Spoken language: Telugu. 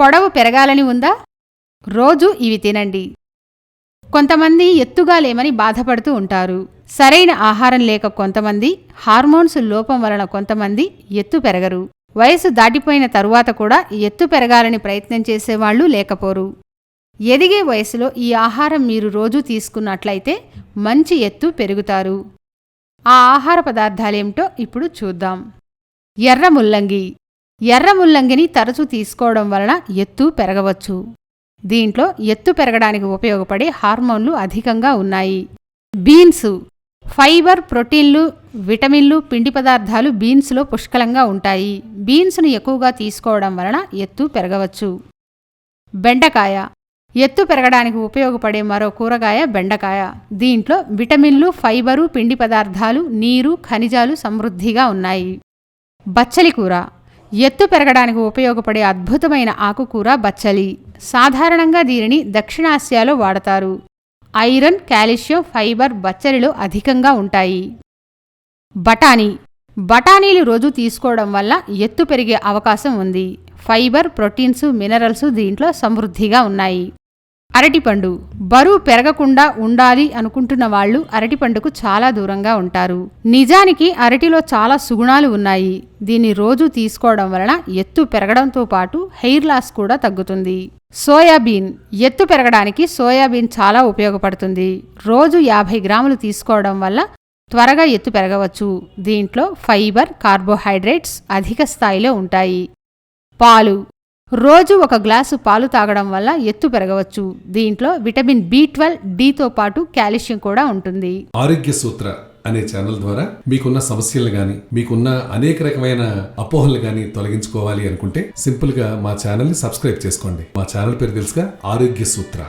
పొడవు పెరగాలని ఉందా? రోజు ఇవి తినండి. కొంతమంది ఎత్తుగా లేమని బాధపడుతూ ఉంటారు. సరైన ఆహారం లేక కొంతమంది హార్మోన్స్ లోపం వలన కొంతమంది ఎత్తు పెరగరు. వయసు దాటిపోయిన తరువాత కూడా ఎత్తు పెరగాలని ప్రయత్నం చేసేవాళ్ళు లేకపోరు. ఎదిగే వయసులో ఈ ఆహారం మీరు రోజూ తీసుకున్నట్లయితే మంచి ఎత్తు పెరుగుతారు. ఆ ఆహార పదార్థాలేమిటో ఇప్పుడు చూద్దాం. ఎర్ర ముల్లంగి ఎర్ర ముల్లంగిని తరచూ తీసుకోవడం వలన ఎత్తు పెరగవచ్చు. దీంట్లో ఎత్తు పెరగడానికి ఉపయోగపడే హార్మోన్లు అధికంగా ఉన్నాయి. బీన్స్ ఫైబర్ ప్రోటీన్లు విటమిన్లు పిండి పదార్థాలు బీన్స్లో పుష్కలంగా ఉంటాయి. బీన్స్ను ఎక్కువగా తీసుకోవడం వలన ఎత్తు పెరగవచ్చు. బెండకాయ. ఎత్తు పెరగడానికి ఉపయోగపడే మరో కూరగాయ బెండకాయ. దీంట్లో విటమిన్లు ఫైబరు పిండి పదార్థాలు నీరు ఖనిజాలు సమృద్ధిగా ఉన్నాయి. బచ్చలి కూర. ఎత్తు పెరగడానికి ఉపయోగపడే అద్భుతమైన ఆకుకూర బచ్చలి. సాధారణంగా దీనిని దక్షిణాసియాలో వాడతారు. ఐరన్ కాల్షియం ఫైబర్ బచ్చలిలో అధికంగా ఉంటాయి. బఠానీ. బఠానీలు రోజు తీసుకోవడం వల్ల ఎత్తు పెరిగే అవకాశం ఉంది. ఫైబర్ ప్రోటీన్స్ మినరల్స్ దీంట్లో సమృద్ధిగా ఉన్నాయి. అరటిపండు. బరువు పెరగకుండా ఉండాలి అనుకుంటున్న వాళ్ళు అరటిపండుకు చాలా దూరంగా ఉంటారు. నిజానికి అరటిలో చాలా సుగుణాలు ఉన్నాయి. దీన్ని రోజు తీసుకోవడం వలన ఎత్తు పెరగడంతో పాటు హెయిర్ లాస్ కూడా తగ్గుతుంది. సోయాబీన్. ఎత్తు పెరగడానికి సోయాబీన్ చాలా ఉపయోగపడుతుంది. రోజు యాభై గ్రాములు తీసుకోవడం వల్ల త్వరగా ఎత్తు పెరగవచ్చు. దీంట్లో ఫైబర్ కార్బోహైడ్రేట్స్ అధిక స్థాయిలో ఉంటాయి. పాలు. రోజు ఒక గ్లాసు పాలు తాగడం వల్ల ఎత్తు పెరగవచ్చు. దీంట్లో విటమిన్ బి ట్వెల్వ్ డితో పాటు కాల్షియం కూడా ఉంటుంది. ఆరోగ్య సూత్ర అనే ఛానల్ ద్వారా మీకున్న సమస్యలు గాని మీకున్న అనేక రకమైన అపోహలు గాని తొలగించుకోవాలి అనుకుంటే సింపుల్గా మా ఛానల్ని సబ్స్క్రైబ్ చేసుకోండి. మా ఛానల్ పేరు తెలుసుగా ఆరోగ్య సూత్ర.